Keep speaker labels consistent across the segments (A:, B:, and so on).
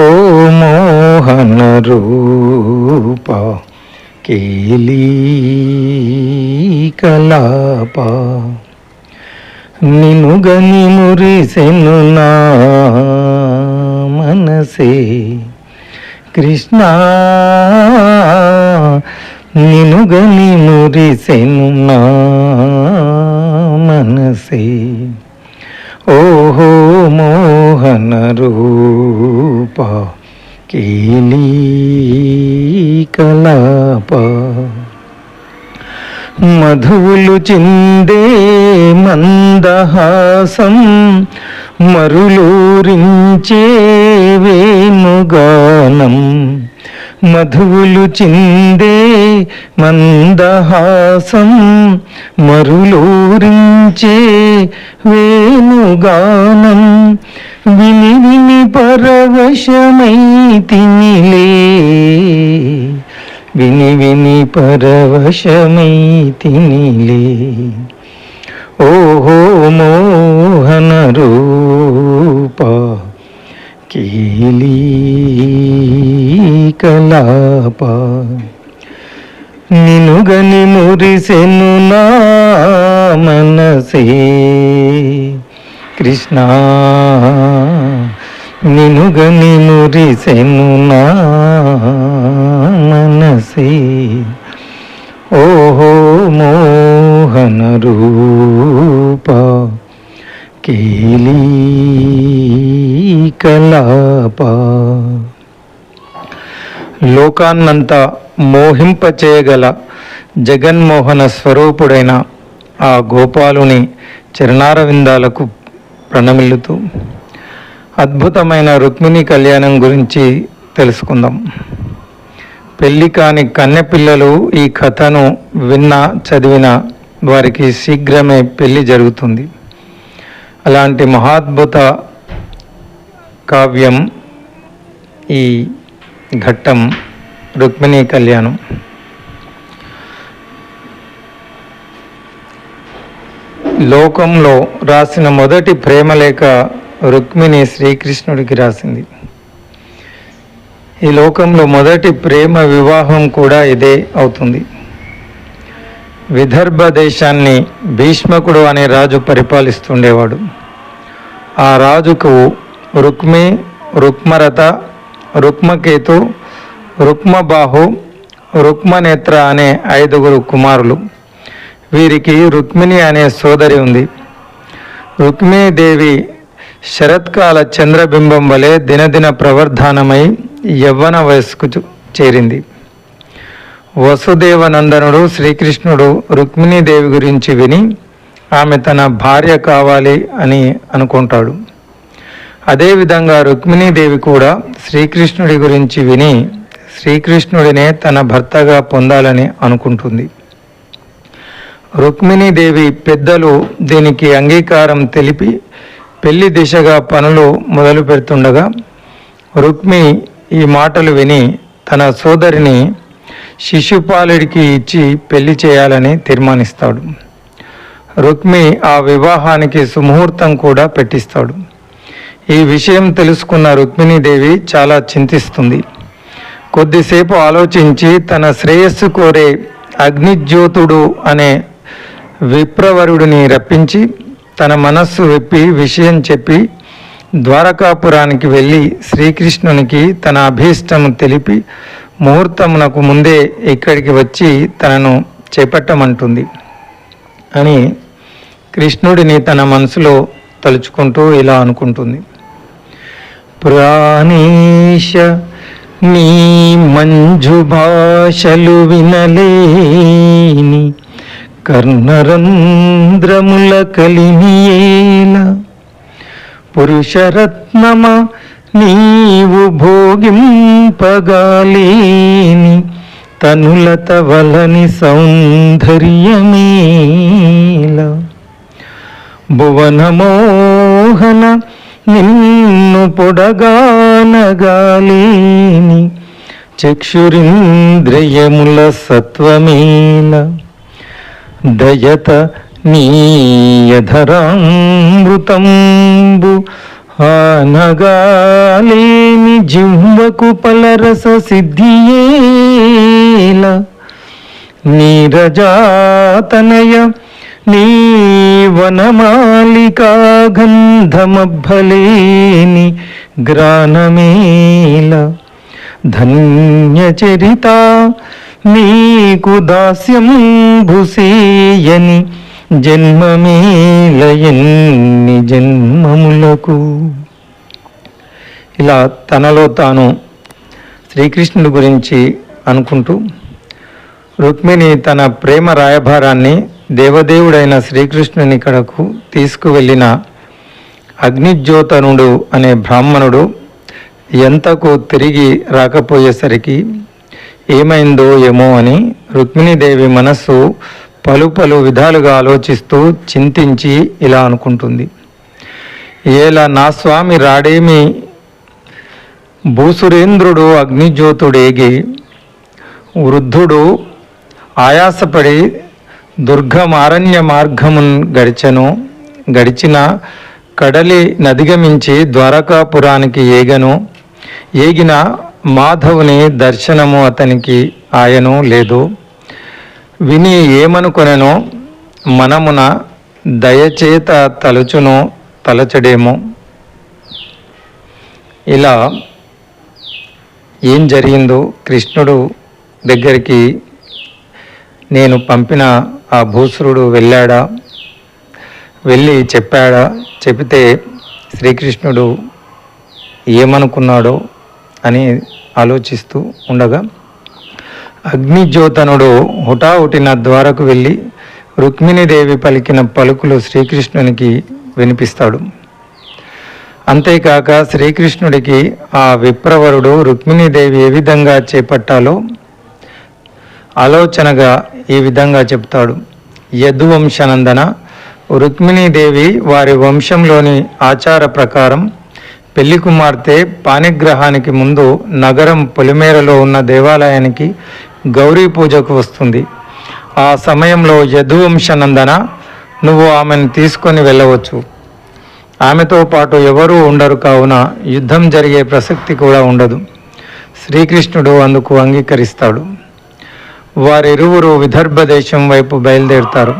A: ఓహో మోహన రూప కేలీ కలాప నిను గని మురిసెను నా మనసే కృష్ణ నిను గని మురిసెను నా మనసే ఓహో మోహన రూప కేలీ కలాప. మధువులు చిందే మందహాసం మరులూరించే వేణుగానం. మధువులు చిందే మందహాసం మరులూరించే వేణుగానం. విని విని పరవశమై తినిలే విని విని పరవశమై తినిలే ఓహో మోహన రూప కేలీ కలాప. నినుగని మురిసెను నా మనసే. కృష్ణ నినుగని మురిసెను నా మనసే. ఓహో మోహన రూప కేలీ కలాపా. లోకాన్నంతా మోహింపచేయగల జగన్మోహన స్వరూపుడైన ఆ గోపాలుని చరణారవిందాలకు ప్రణమిల్లుతూ అద్భుతమైన రుక్మిణి కళ్యాణం గురించి తెలుసుకుందాం. పెళ్ళి కాని కన్నెపిల్లలు ఈ కథను విన్న చదివిన వారికి శీఘ్రమే పెళ్ళి జరుగుతుంది. అలాంటి మహాద్భుత కావ్యం ఈ ఘట్టం రుక్మిణీ కళ్యాణం. లోకంలో రాసిన మొదటి ప్రేమలేఖ రుక్మిణి శ్రీకృష్ణుడికి రాసింది. ఈ లోకంలో మొదటి ప్రేమ వివాహం కూడా ఇదే అవుతుంది. విదర్భ దేశాన్ని భీష్మకుడు అనే రాజు పరిపాలిస్తుండేవాడు. ఆ రాజుకు రుక్మి రుక్మరత రుక్మకేతు రుక్మబాహు రుక్మనేత్ర అనే ఐదుగురు కుమారులు. వీరికి రుక్మిణి అనే సోదరి ఉంది. రుక్మిణీదేవి శరత్కాల చంద్రబింబం వలె దినదిన ప్రవర్ధానమై యవ్వన వయస్సుకు చేరింది. వసుదేవనందనుడు శ్రీకృష్ణుడు రుక్మిణీదేవి గురించి విని ఆమె తన భార్య కావాలి అని అనుకుంటాడు. అదేవిధంగా రుక్మిణీదేవి కూడా శ్రీకృష్ణుడి గురించి విని శ్రీకృష్ణుడినే తన భర్తగా పొందాలని అనుకుంటుంది. రుక్మిణీదేవి పెద్దలు దీనికి అంగీకారం తెలిపి పెళ్ళి దిశగా పనులు మొదలు పెడుతుండగా రుక్మి ఈ మాటలు విని తన సోదరిని శిశుపాలుడికి ఇచ్చి పెళ్ళి చేయాలని తీర్మానిస్తాడు. రుక్మి ఆ వివాహానికి సుముహూర్తం కూడా పెట్టిస్తాడు. ఈ విషయం తెలుసుకున్న రుక్మిణీదేవి చాలా చింతిస్తుంది. కొద్దిసేపు ఆలోచించి తన శ్రేయస్సు కోరే అగ్నిజ్యోతుడు అనే విప్రవరుడిని రప్పించి తన మనస్సు విప్పి విషయం చెప్పి ద్వారకాపురానికి వెళ్ళి శ్రీకృష్ణునికి తన అభీష్టము తెలిపి ముహూర్తమునకు ముందే ఇక్కడికి వచ్చి తనను చేపట్టమంటుంది అని కృష్ణుడిని తన మనసులో తలుచుకుంటూ ఇలా అనుకుంటుంది. ప్రాణేశ నీ మంజు భాషలు వినలేని కర్ణరంధ్రముల కలిమియేల పురుషరత్నమ నీవు భోగింపగాలేని తనులత వలని సౌందర్యమేల భువనమోహన నిన్ను పొడగానగాలేని చక్షురింద్రియముల సత్వమేన దయత నీయధరామృతంబు ఆనగాలేని జిహ్వకు పలరస సిద్ధియేల నీరజాతనయ నీ వనమాలికా గంధమభలేని గ్రానమేల ధన్యచరిత నీకు దాస్యం భుసేయని జన్మమేలయన్ని జన్మములకు. ఇలా తనలో తాను శ్రీకృష్ణుడి గురించి అనుకుంటూ రుక్మిణి తన ప్రేమ రాయభారాన్ని దేవదేవుడైన శ్రీకృష్ణుని కడకు తీసుకువెళ్ళిన అగ్నిజ్యోతనుడు అనే బ్రాహ్మణుడు ఎంతకు తిరిగి రాకపోయేసరికి ఏమైందో ఏమో అని రుక్మిణీదేవి మనస్సు పలు పలు విధాలుగా ఆలోచిస్తూ చింతించి ఇలా అనుకుంటుంది. ఏలా నా స్వామి రాడేమి? భూసురేంద్రుడు అగ్నిజ్యోతుడేగి వృద్ధుడు ఆయాసపడి దుర్గమారణ్య మార్గమున్ గడిచెను గడిచిన కడలి నదిగమించి ద్వారకాపురానికి ఏగను ఏగిన మాధవుని దర్శనము అతనికి ఆయను లేదు. విని ఏమనుకొనను మనమున దయచేత తలుచును తలచడేమో. ఇలా ఏం జరిగిందో కృష్ణుడు దగ్గరికి నేను పంపిన ఆ భూసురుడు వెళ్ళాడా? వెళ్ళి చెప్పాడా? చెబితే శ్రీకృష్ణుడు ఏమనుకున్నాడో అని ఆలోచిస్తూ ఉండగా అగ్నిజ్యోతనుడు హుటాహుటిన ద్వారకు వెళ్ళి రుక్మిణీదేవి పలికిన పలుకులు శ్రీకృష్ణునికి వినిపిస్తాడు. అంతేకాక శ్రీకృష్ణుడికి ఆ విప్రవరుడు రుక్మిణీదేవి ఏ విధంగా చేపట్టాలో ఆలోచనగా ఈ విధంగా చెప్తాడు. యదువంశనందన రుక్మిణీదేవి వారి వంశంలోని ఆచార ప్రకారం పెళ్ళి కుమార్తె పాణిగ్రహానికి ముందు నగరం పొలిమేరలో ఉన్న దేవాలయానికి గౌరీ పూజకు వస్తుంది. ఆ సమయంలో యదువంశనందన నువ్వు ఆమెను తీసుకొని వెళ్ళవచ్చు. ఆమెతో పాటు ఎవరూ ఉండరు కావున యుద్ధం జరిగే ప్రసక్తి కూడా ఉండదు. శ్రీకృష్ణుడు అందుకు అంగీకరిస్తాడు. వారిరువురు విదర్భ దేశం వైపు బయలుదేరుతారు.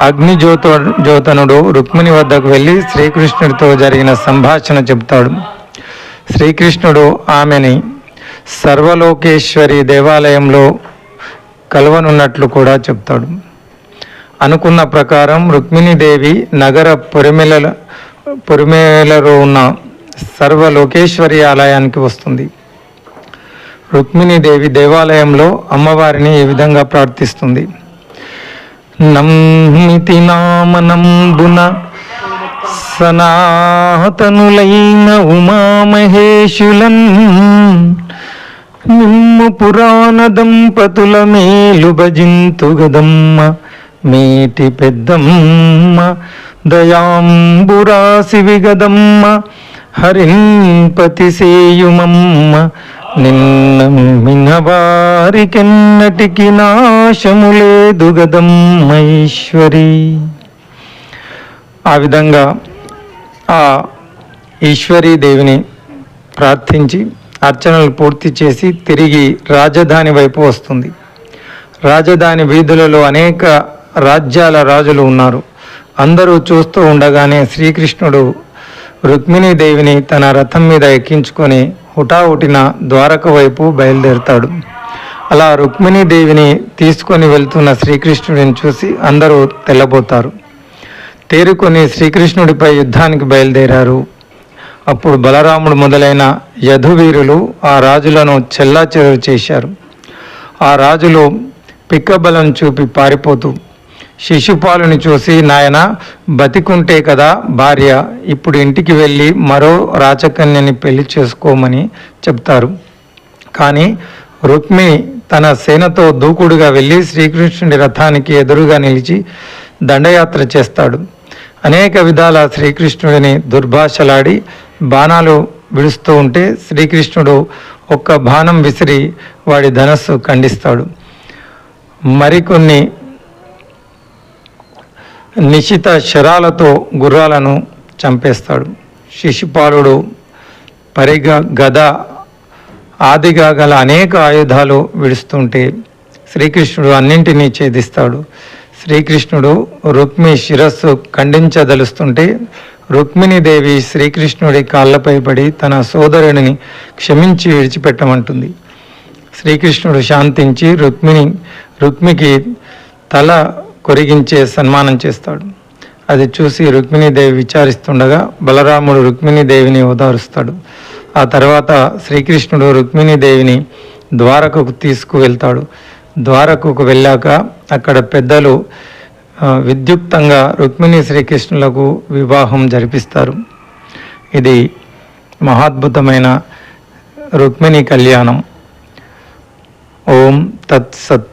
A: అగ్నిజ్యోత జ్యోతనుడు రుక్మిణి వద్దకు వెళ్ళి శ్రీకృష్ణుడితో జరిగిన సంభాషణ చెబుతాడు. శ్రీకృష్ణుడు ఆమెని సర్వలోకేశ్వరి దేవాలయంలో కలవనున్నట్లు కూడా చెప్తాడు అనుకున్న ప్రకారం రుక్మిణీదేవి నగర పొరిమెల పొరిమేలలో ఉన్న సర్వలోకేశ్వరి ఆలయానికి వస్తుంది. రుక్మిణీదేవి దేవాలయంలో అమ్మవారిని ఈ విధంగా ప్రార్థిస్తుంది. నమ్మితి నామనంబున సనాతనులైన ఉమామహేషులన్ నిమ్ము పురాణ దంపతుల మేలు భజింతు గదమ్మ మేటి పెద్దమ్మ దయాంబురాశివి గదమ్మ హరింపతి సేయుమమ్మ నిన్న వారికెన్నటికి నాశము లేదు గదమ్మేశ్వరి. ఆ విధంగా ఆ ఈశ్వరీ దేవిని ప్రార్థించి అర్చనలు పూర్తి చేసి తిరిగి రాజధాని వైపు వస్తుంది. రాజధాని వీధులలో అనేక రాజ్యాల రాజులు ఉన్నారు. అందరూ చూస్తూ ఉండగానే శ్రీకృష్ణుడు రుక్మిణీదేవిని తన రథం మీద ఎక్కించుకొని హుటాహుటిన ద్వారక వైపు బయలుదేరుతాడు. అలా రుక్మిణీదేవిని తీసుకొని వెళ్తున్న శ్రీకృష్ణుడిని చూసి అందరూ తెల్లబోతారు. తేరుకొని శ్రీకృష్ణుడిపై యుద్ధానికి బయలుదేరారు. అప్పుడు బలరాముడు మొదలైన యధువీరులు ఆ రాజులను చెల్లాచెదరు చేశారు. ఆ రాజులు పిక్కబలం చూపి పారిపోతూ శిశుపాలుని చూసి నాయన బతికుంటే కదా భార్య ఇప్పుడు ఇంటికి వెళ్ళి మరో రాచకన్యని పెళ్ళి చేసుకోమని చెప్తారు. కానీ రుక్మి తన సేనతో దూకుడుగా వెళ్ళి శ్రీకృష్ణుడి రథానికి ఎదురుగా నిలిచి దండయాత్ర చేస్తాడు. అనేక విధాల శ్రీకృష్ణుడిని దుర్భాషలాడి బాణాలు విడుస్తూ ఉంటే శ్రీకృష్ణుడు ఒక్క బాణం విసిరి వాడి ధనస్సు ఖండిస్తాడు. మరికొన్ని నిశిత శరాలతో గుర్రాలను చంపేస్తాడు. శిశుపాలుడు పరిగ గద ఆదిగా గల అనేక ఆయుధాలు విడుస్తుంటే శ్రీకృష్ణుడు అన్నింటినీ ఛేదిస్తాడు. శ్రీకృష్ణుడు రుక్మి శిరస్సు ఖండించదలుస్తుంటే రుక్మిణీదేవి శ్రీకృష్ణుడి కాళ్ళపై పడి తన సోదరుడిని క్షమించి విడిచిపెట్టమంటుంది. శ్రీకృష్ణుడు శాంతించి రుక్మిణి రుక్మికి తల కొరిగించే సన్మానం చేస్తాడు. అది చూసి రుక్మిణీదేవి విచారిస్తుండగా బలరాముడు రుక్మిణీదేవిని ఓదారుస్తాడు. ఆ తర్వాత శ్రీకృష్ణుడు రుక్మిణీదేవిని ద్వారకకు తీసుకువెళ్తాడు. ద్వారకకు వెళ్ళాక అక్కడ పెద్దలు విద్యుక్తంగా రుక్మిణి శ్రీకృష్ణులకు వివాహం జరిపిస్తారు. ఇది మహాద్భుతమైన రుక్మిణి కళ్యాణం. ఓం తత్సత్